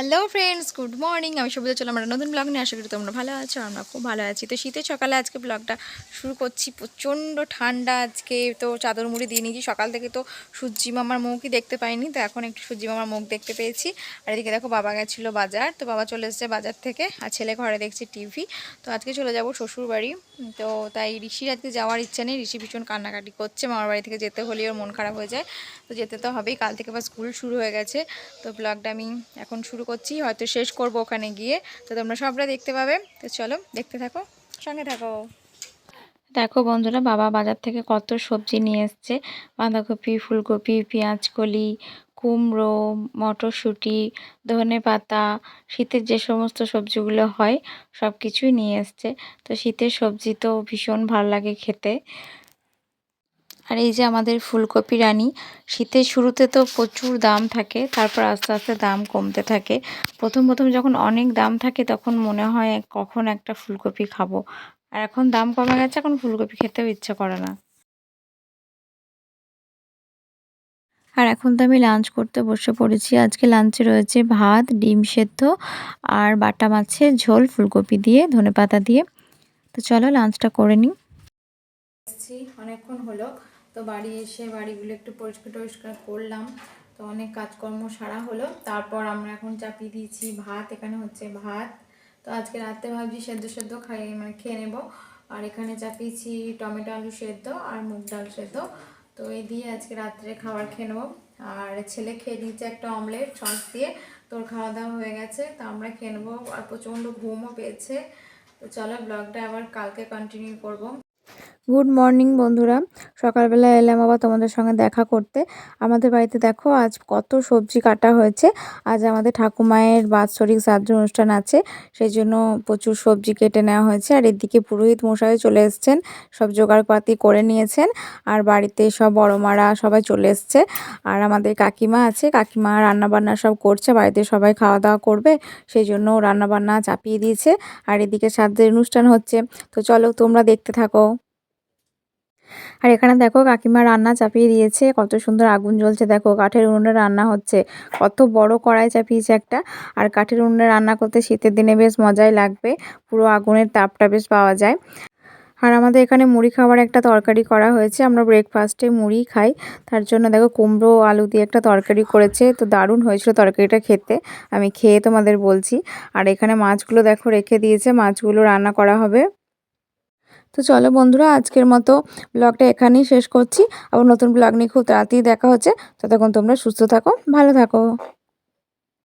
Hello friends good morning আমি সবুজ চলাম আমরা নতুন ব্লগ নিয়ে। আশা করি তোমরা ভালো আছো, আমরা খুব ভালো আছি। তো শীতের সকালে আজকে ব্লগটা শুরু করছি। প্রচণ্ড ঠান্ডা আজকে। তো চাদর মুড়ি দিয়ে নিয়েছি। সকাল থেকে তো সূর্যি মামার মুখই দেখতে পাইনি। তো এখন একটু সূর্যি মামার মুখ দেখতে পেয়েছি। আর এদিকে দেখো, বাবা গেছিল বাজার। তো বাবা চলে এসেছে বাজার থেকে। আর ছেলে ঘরে দেখছে টিভি তো আজকে চলে যাব শ্বশুর বাড়ি তো তাই ঋষির আজকে যাওয়ার ইচ্ছা নেই। ঋষি ভীষণ কান্নাকাটি করছে। মামার বাড়ি থেকে যেতে হলেই ওর মন খারাপ হয়ে যায়। তো যেতে তো হবেই। কাল থেকে আবার স্কুল শুরু হয়ে গেছে। তো ব্লগটা আমি এখন শুরু করছি, হয়তো শেষ করব ওখানে গিয়ে। তো তোমরা সবটা দেখতে পাবে। তো চলো, দেখতে থাকো, সঙ্গে থাকো। দেখো বন্ধুরা, বাবা বাজার থেকে কত সবজি নিয়ে এসছে। বাঁধাকপি, ফুলকপি, পেঁয়াজকলি, কুমড়ো, মটরশুঁটি ধনে পাতা শীতের যে সমস্ত সবজিগুলো হয় সব কিছুই নিয়ে এসছে। তো শীতের সবজি তো ভীষণ ভালো লাগে খেতে। আর এই যে আমাদের ফুলকপি রানী, শীতের শুরুতে তো প্রচুর দাম থাকে, তারপর আস্তে আস্তে দাম কমতে থাকে। প্রথম প্রথম যখন অনেক দাম থাকে, তখন মনে হয় কখন একটা ফুলকপি খাব। আর এখন দাম কমে গেছে, এখন ফুলকপি খেতেও ইচ্ছা করে না। আর এখন তো আমি লাঞ্চ করতে বসে পড়েছি। আজকে লাঞ্চে রয়েছে ভাত, ডিম সেদ্ধ আর বাটা মাছের ঝোল, ফুলকপি দিয়ে, ধনেপাতা দিয়ে। তো চলো লাঞ্চটা করে নিই। অনেকক্ষণ হলো। তো বাড়ি এসে বাড়িগুলো একটু পরিষ্কার টরিষ্কার করলাম। তো অনেক কাজকর্ম সারা হলো। তারপর আমরা এখন চাপিয়ে দিয়েছি ভাত, এখানে হচ্ছে ভাত। তো আজকে রাতে ভাবছি সেদ্ধ সেদ্ধ খাই মানে খেয়ে নেব। আর এখানে চাপিয়েছি টমেটো আলু সেদ্ধ আর মুগ ডাল সেদ্ধ। তো এই দিয়ে আজকে রাত্রে খাবার খেয়ে নেব। আর ছেলে খেয়ে নিচ্ছে একটা অমলেট, সস দিয়ে। তোর খাওয়া দাওয়া হয়ে গেছে, তো আমরা খেয়ে নেব। আর প্রচণ্ড ঘুমও পেয়েছে। তো চলো ব্লগটা আবার কালকে কন্টিনিউ করব। গুড মর্নিং বন্ধুরা। সকালবেলা এলাম আবার তোমাদের সঙ্গে দেখা করতে। আমাদের বাড়িতে দেখো, আজ কত সবজি কাটা হয়েছে। আজ আমাদের ঠাকুমায়ের বাৎসরিক শ্রাদ্ধ অনুষ্ঠান আছে সেই জন্য প্রচুর সবজি কেটে নেওয়া হয়েছে। আর এদিকে পুরোহিত মশাই চলে এসছেন, সব জোগাড়পাতি করে নিয়েছেন। আর বাড়িতে সব বড় মারা সবাই চলে এসছে। আর আমাদের কাকিমা আছে, কাকিমা রান্নাবান্না সব করছে, বাড়িতে সবাই খাওয়া দাওয়া করবে সেই জন্য রান্নাবান্না চাপিয়ে দিয়েছে। আর এদিকে শ্রাদ্ধের অনুষ্ঠান হচ্ছে। তো চলো তোমরা দেখতে থাকো। আর এখানে দেখো কাকিমা রান্না চাপিয়ে দিয়েছে, কত সুন্দর আগুন জ্বলছে। দেখো কাঠের উনুনে রান্না হচ্ছে, কত বড় কড়াই চাপিয়েছে একটা। আর কাঠের উনুনে রান্না করতে শীতের দিনে বেশ মজাই লাগবে, পুরো আগুনের তাপটা বেশ পাওয়া যায়। আর আমাদের এখানে মুড়ি খাবার একটা তরকারি করা হয়েছে, আমরা ব্রেকফাস্টে মুড়ি খাই। তার জন্য দেখো কুমড়ো, আলু দিয়ে একটা তরকারি করেছে, তো দারুণ হয়েছিল তরকারিটা খেতে, আমি খেয়ে তোমাদের বলছি। আর এখানে মাছগুলো দেখো রেখে দিয়েছে, মাছগুলো রান্না করা হবে। তো চলো বন্ধুরা, আজকের মতো ব্লগটা এখানেই শেষ করছি। আবার নতুন ব্লগ নিয়ে খুব তাড়াতাড়ি দেখা হচ্ছে। ততক্ষণ তোমরা সুস্থ থাকো, ভালো থাকো।